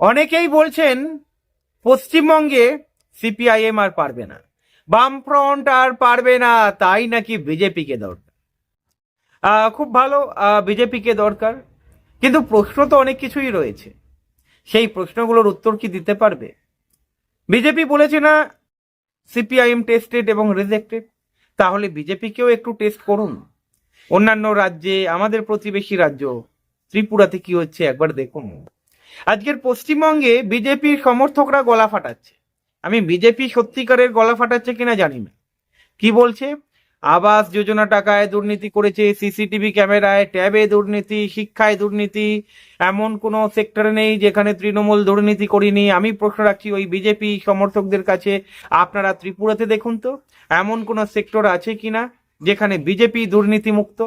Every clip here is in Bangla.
অনেকেই বলছেন পশ্চিমবঙ্গে সিপিআইএম আর পারবে না, বামফ্রন্ট আর পারবে না, তাই নাকি বিজেপিকে দরকার? খুব ভালো বিজেপিকে দরকার, কিন্তু প্রশ্ন তো অনেক কিছুই রয়েছে। সেই প্রশ্নগুলোর উত্তর কি দিতে পারবে? বিজেপি বলেছে না সিপিআইএম টেস্টেড এবং রিজেক্টেড, তাহলে বিজেপিকেও একটু টেস্ট করুন। অন্যান্য রাজ্যে, আমাদের প্রতিবেশী রাজ্য, ত্রিপুরাতে কি হচ্ছে একবার দেখুন। আজকের পশ্চিমবঙ্গে বিজেপির সমর্থকরা গলা ফাটাচ্ছে। আমি বিজেপি সত্যিকারের গলা ফাটাচ্ছে কিনা জানি না। কি বলছে? আবাস যোজনা টাকায় দুর্নীতি করেছে, সিসিটিভি ক্যামেরায়, ট্যাবে দুর্নীতি, শিক্ষায় দুর্নীতি, এমন কোনো সেক্টর নেই যেখানে তৃণমূল দুর্নীতি করিনি। আমি প্রশ্ন রাখছি ওই বিজেপি সমর্থকদের কাছে, আপনারা ত্রিপুরাতে দেখুন তো, এমন কোনো সেক্টর আছে কিনা যেখানে বিজেপি দুর্নীতি মুক্ত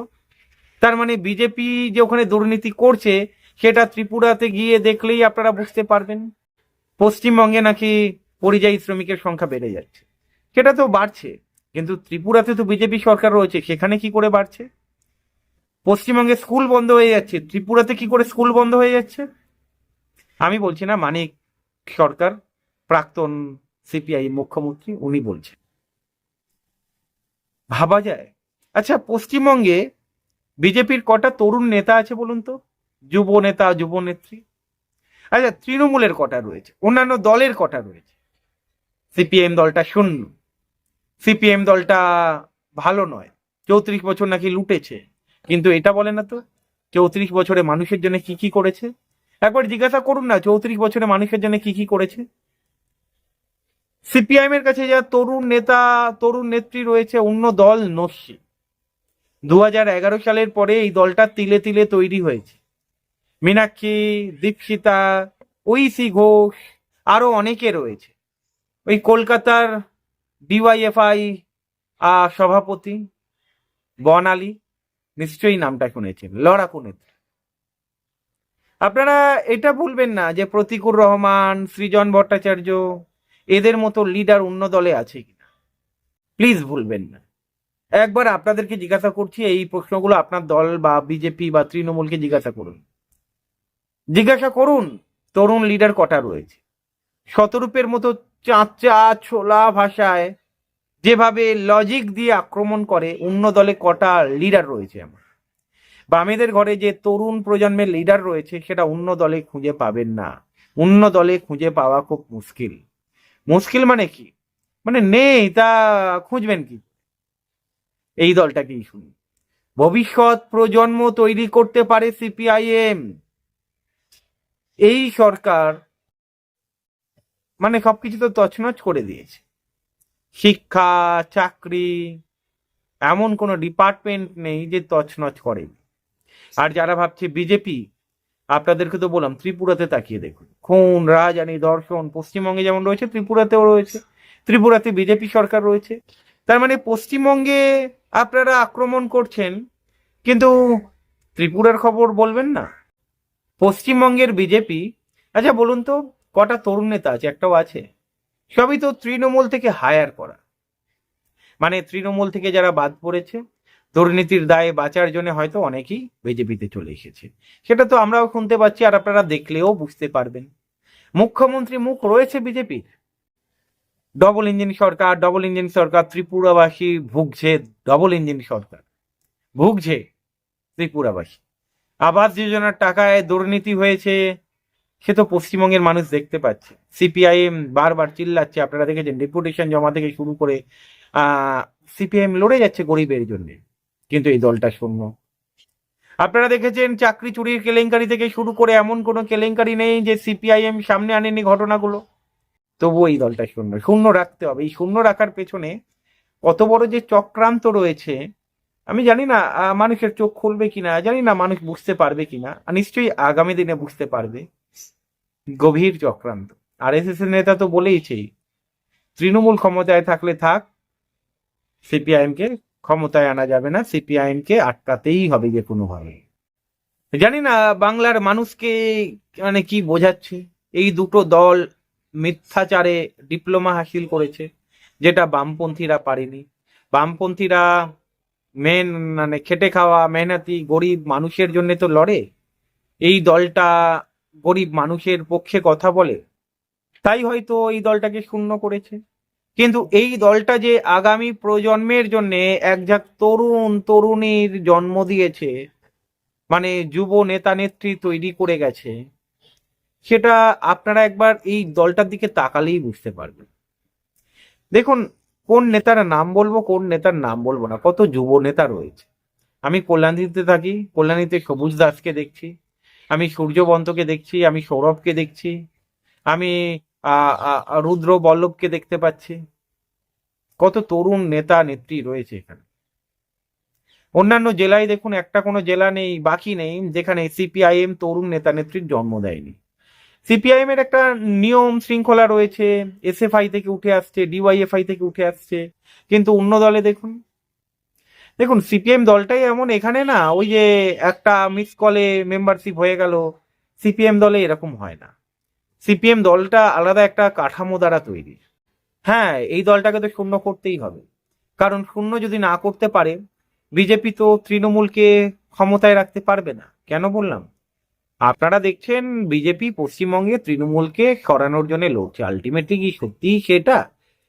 তার মানে বিজেপি যে ওখানে দুর্নীতি করছে সেটা ত্রিপুরাতে গিয়ে দেখলেই আপনারা বুঝতে পারবেন। পশ্চিমবঙ্গে নাকি পরিযায়ী শ্রমিকের সংখ্যা বেড়ে যাচ্ছে। সেটা তো বাড়ছে, কিন্তু ত্রিপুরাতে তো বিজেপি সরকার রয়েছে, সেখানে কি করে বাড়ছে? পশ্চিমবঙ্গে স্কুল বন্ধ হয়ে যাচ্ছে, ত্রিপুরাতে কি করে স্কুল বন্ধ হয়ে যাচ্ছে? আমি বলছি না, মানিক সরকার, প্রাক্তন সিপিআই মুখ্যমন্ত্রী, উনি বলছেন। ভাবা যায়। আচ্ছা পশ্চিমবঙ্গে বিজেপির কটা তরুণ নেতা আছে বলুন তো? যুব নেতা যুব নেত্রী আচ্ছা তৃণমূলের কটা রয়েছে? অন্যান্য দলের কটা রয়েছে? সিপিএম দলটা শূন্য। সিপিএম দলটা ভালো নয়। চৌত্রিশ বছর নাকি লুটেছে। কিন্তু এটা বলে না তো, চৌত্রিশ বছরে মানুষের জন্য কি কি করেছে? একবার জিজ্ঞাসা করুন না, চৌত্রিশ বছরে মানুষের জন্য কি কি করেছে? সিপিআইএম এর কাছে যা তরুণ নেতা, তরুণ নেত্রী রয়েছে, অন্য দল নস্যি। দু সালের পরে এই দলটা তিলে তিলে তৈরি হয়েছে। মীনাক্ষী দীপশিতা ঐসি ঘোষ, আরও অনেকে রয়েছে। ওই কলকাতার ডিওয়াইএফআই সভাপতি বনালি, নিশ্চয়ই নামটা শুনেছেন, লড়াকু নেত্রী। আপনারা এটা ভুলবেন না যে প্রতিকুর রহমান, সৃজন ভট্টাচার্য, এদের মতো লিডার অন্য দলে আছে কিনা। প্লিজ ভুলবেন না। একবার আপনাদেরকে জিজ্ঞাসা করছি, এই প্রশ্নগুলো আপনার দল বা বিজেপি বা তৃণমূলকে জিজ্ঞাসা করুন। জিজ্ঞাসা করুন, তরুণ লিডার কটা রয়েছে? শতরূপের মতো চাঁচা ছোলা ভাষায় যেভাবে লজিক দিয়ে আক্রমণ করে, অন্য দলে কটা লিডার রয়েছে আমার বামেদের ঘরে যে তরুণ প্রজন্মের লিডার রয়েছে, সেটা অন্য দলে খুঁজে পাবেন না। অন্য দলে খুঁজে পাওয়া খুব মুশকিল। মুশকিল মানে কি? মানে নেই, তা খুঁজবেন কি? এই দলটাকেই শুনি ভবিষ্যৎ প্রজন্ম তৈরি করতে পারে সিপিআইএম এই সরকার মানে সবকিছু তো তছনছ করে দিয়েছে। শিক্ষা, চাকরি, এমন কোনো ডিপার্টমেন্ট নেই যে তছনছ করে আর যারা ভাবছে বিজেপি আপনাদেরকে তো বললাম, ত্রিপুরাতে তাকিয়ে দেখুন। খুন রাজধানী দর্শন পশ্চিমবঙ্গে যেমন রয়েছে, ত্রিপুরাতেও রয়েছে। ত্রিপুরাতে বিজেপি সরকার রয়েছে। তার মানে পশ্চিমবঙ্গে আপনারা আক্রমণ করছেন, কিন্তু ত্রিপুরার খবর বলবেন না। পশ্চিমবঙ্গের বিজেপি আচ্ছা বলুন তো, কটা তরুণ নেতা আছে? একটাও আছে। সবই তো তৃণমূল থেকে হায়ার করা। মানে তৃণমূল থেকে যারা বাদ পড়েছে, দুর্নীতির দায়ে বাঁচার জন্য হয়তো অনেকেই বিজেপিতে চলে এসেছে। সেটা তো আমরাও শুনতে পাচ্ছি, আর আপনারা দেখলেও বুঝতে পারবেন। মুখ্যমন্ত্রী মুখ রয়েছে বিজেপির ডবল ইঞ্জিন সরকার ডবল ইঞ্জিন সরকার, ত্রিপুরাবাসী ভুগছে ডবল ইঞ্জিন সরকার। ভুগছে ত্রিপুরাবাসী। আবাস যোজনার টাকায় দুর্নীতি হয়েছে, সে তো পশ্চিমবঙ্গের মানুষ দেখতে পাচ্ছে। সিপিআইএম বারবার চিল্লাচ্ছে, আপনারা দেখেছেন, ডেপুটেশন জমা থেকে শুরু করে সিপিআইএম লড়ে যাচ্ছে গরিবের জন্য। কিন্তু এই দলটা শূন্য। আপনারা দেখেছেন, চাকরি চুরির কেলেঙ্কারি থেকে শুরু করে এমন কোনো কেলেঙ্কারি নেই যে সিপিআইএম সামনে আনেনি ঘটনাগুলো। তবুও এই দলটা শূন্য। শূন্য রাখতে হবে। এই শূন্য রাখার পেছনে কত বড় যে চক্রান্ত রয়েছে আমি জানি না মানুষের চোখ খুলবে কিনা, জানি না মানুষ বুঝতে পারবে কিনা নিশ্চয়ই আগামী দিনে বুঝতে পারবে। গভীর চক্রান্ত। আর এস এর নেতা তো বলেইছেই, তৃণমূল ক্ষমতায় থাকলে থাক সিপিআইএম কে ক্ষমতায় আনা যাবে না সিপিআইএম কে আটকাতেই হবে যে কোনোভাবে জানি না, বাংলার মানুষকে মানে কি বোঝাচ্ছে? এই দুটো দল মিথ্যাচারে ডিপ্লোমা হাসিল করেছে, যেটা বামপন্থীরা পারেনি। বামপন্থীরা মেন মানে খেটে খাওয়া, মেহনতি, গরিব মানুষের জন্য তো লড়ে। এই দলটা গরিব মানুষের পক্ষে কথা বলে। তাই হয়তো এই দলটাকে শূন্য করেছে। কিন্তু এই দলটা যে আগামী প্রজন্মের জন্য একঝাক তরুণ তরুণীর জন্ম দিয়েছে মানে যুব নেতা নেত্রী তৈরি করে গেছে, সেটা আপনারা একবার এই দলটার দিকে তাকালেই বুঝতে পারবেন। দেখুন কোন নেতার নাম বলব, কোন নেতার নাম বলব না। কত যুব নেতা রয়েছে। আমি কল্যাণীতে থাকি, কল্যাণীতে সবুজ দাসকে দেখছি, আমি সূর্যবন্তকে দেখছি, আমি সৌরভকে দেখছি, আমি রুদ্র বল্লভকে দেখতে পাচ্ছি। কত তরুণ নেতা, নেত্রী রয়েছে এখানে। অন্যান্য জেলায় দেখুন, একটা কোনো জেলা নেই, বাকি নেই, যেখানে সিপিআইএম তরুণ নেতা, নেত্রীর জন্ম দেয়নি। সিপিআইএম এর একটা নিয়ম শৃঙ্খলা রয়েছে এসএফআই থেকে উঠে আসছে ডিওয়াইএফআই থেকে উঠে আসছে। কিন্তু অন্য দলে দেখুন দেখুন সিপিএম দলটাই এমন, এখানে না ওই যে একটা মিস কলে মেম্বারশিপ হয়ে গেল সিপিএম দলে এরকম হয় না। সিপিএম দলটা আলাদা একটা কাঠামো দ্বারা তৈরি। হ্যাঁ এই দলটাকে তো শূন্য করতেই হবে। কারণ শূন্য যদি না করতে পারে, বিজেপি তো তৃণমূলকে ক্ষমতায় রাখতে পারবে না। কেন বললাম? আপনারা দেখছেন বিজেপি পশ্চিমবঙ্গে তৃণমূলকে সরানোর জন্য লড়ছে। আলটিমেটলি কি সত্যিই সেটা?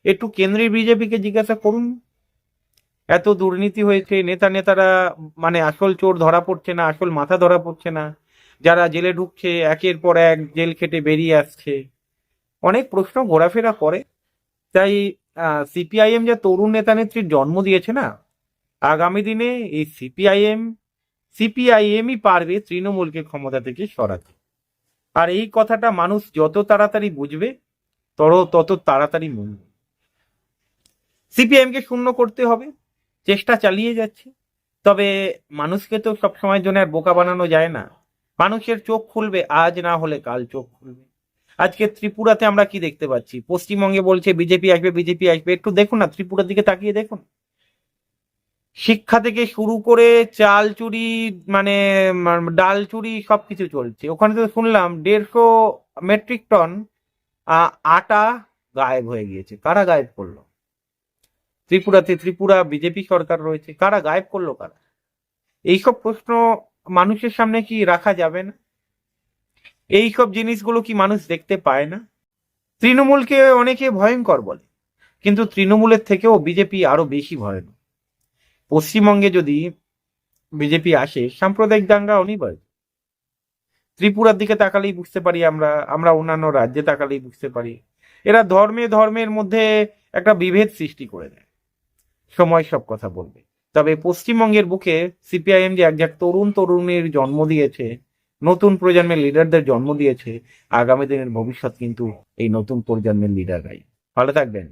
একটু কেন্দ্রের বিজেপিকে জিজ্ঞাসা করুন। এত দুর্নীতি হয়েছে, নেতা নেতারা মানে আসল চোর ধরা পড়ছে না, আসল মাথা ধরা পড়ছে না। যারা জেলে ঢুকছে, একের পর এক জেল খেটে বেরিয়ে আসছে। অনেক প্রশ্ন ঘোরাফেরা করে। তাই সিপিআইএম যে তরুণ নেতা নেত্রীর জন্ম দিয়েছে না, আগামী দিনে এই সিপিআইএম সিপিআইএমই পারবে তৃণমূলকে ক্ষমতা থেকে সরাতে। আর এই কথাটা মানুষ যত তাড়াতাড়ি বুঝবে তত তত তাড়াতাড়ি মরবে সিপিআইএম কে শূন্য করতে হবে, চেষ্টা চালিয়ে যাচ্ছে। তবে মানুষকে তো সব সময়ের জন্য আর বোকা বানানো যায় না। মানুষের চোখ খুলবে, আজ না হলে কাল চোখ খুলবে। আজকে ত্রিপুরাতে আমরা কি দেখতে পাচ্ছি? পশ্চিমবঙ্গে বলছে, বিজেপি আসবে বিজেপি আসবে। একটু দেখুন না, ত্রিপুরার দিকে তাকিয়ে দেখুন। শিক্ষা থেকে শুরু করে চাল চুরি মানে ডাল চুরি সবকিছু চলছে। ওখানে তো শুনলাম দেড়শো মেট্রিক টন আটা গায়েব হয়ে গিয়েছে। কারা গায়েব করল? ত্রিপুরাতে ত্রিপুরা, বিজেপি সরকার রয়েছে। কারা গায়েব করল কারা? এইসব প্রশ্ন মানুষের সামনে কি রাখা যাবে না? এইসব জিনিসগুলো কি মানুষ দেখতে পায় না? তৃণমূলকে অনেকে ভয়ঙ্কর বলে, কিন্তু তৃণমূলের থেকেও বিজেপি আরও বেশি ভয়ানক। পশ্চিমবঙ্গে যদি বিজেপি আসে, সাম্প্রদায়িক দাঙ্গা অনিবার্য ত্রিপুরার দিকে তাকালেই বুঝতে পারি আমরা আমরা অন্যান্য রাজ্যে তাকালেই বুঝতে পারি। এরা ধর্মে ধর্মের মধ্যে একটা বিভেদ সৃষ্টি করে দেয়। সময় সব কথা বলবে। তবে পশ্চিমবঙ্গের বুকে সিপিআইএম যে একজাক তরুণ তরুণীর জন্ম দিয়েছে, নতুন প্রজন্মের লিডারদের জন্ম দিয়েছে, আগামী দিনের ভবিষ্যৎ কিন্তু এই নতুন প্রজন্মের লিডাররাই ভালো থাকবেন।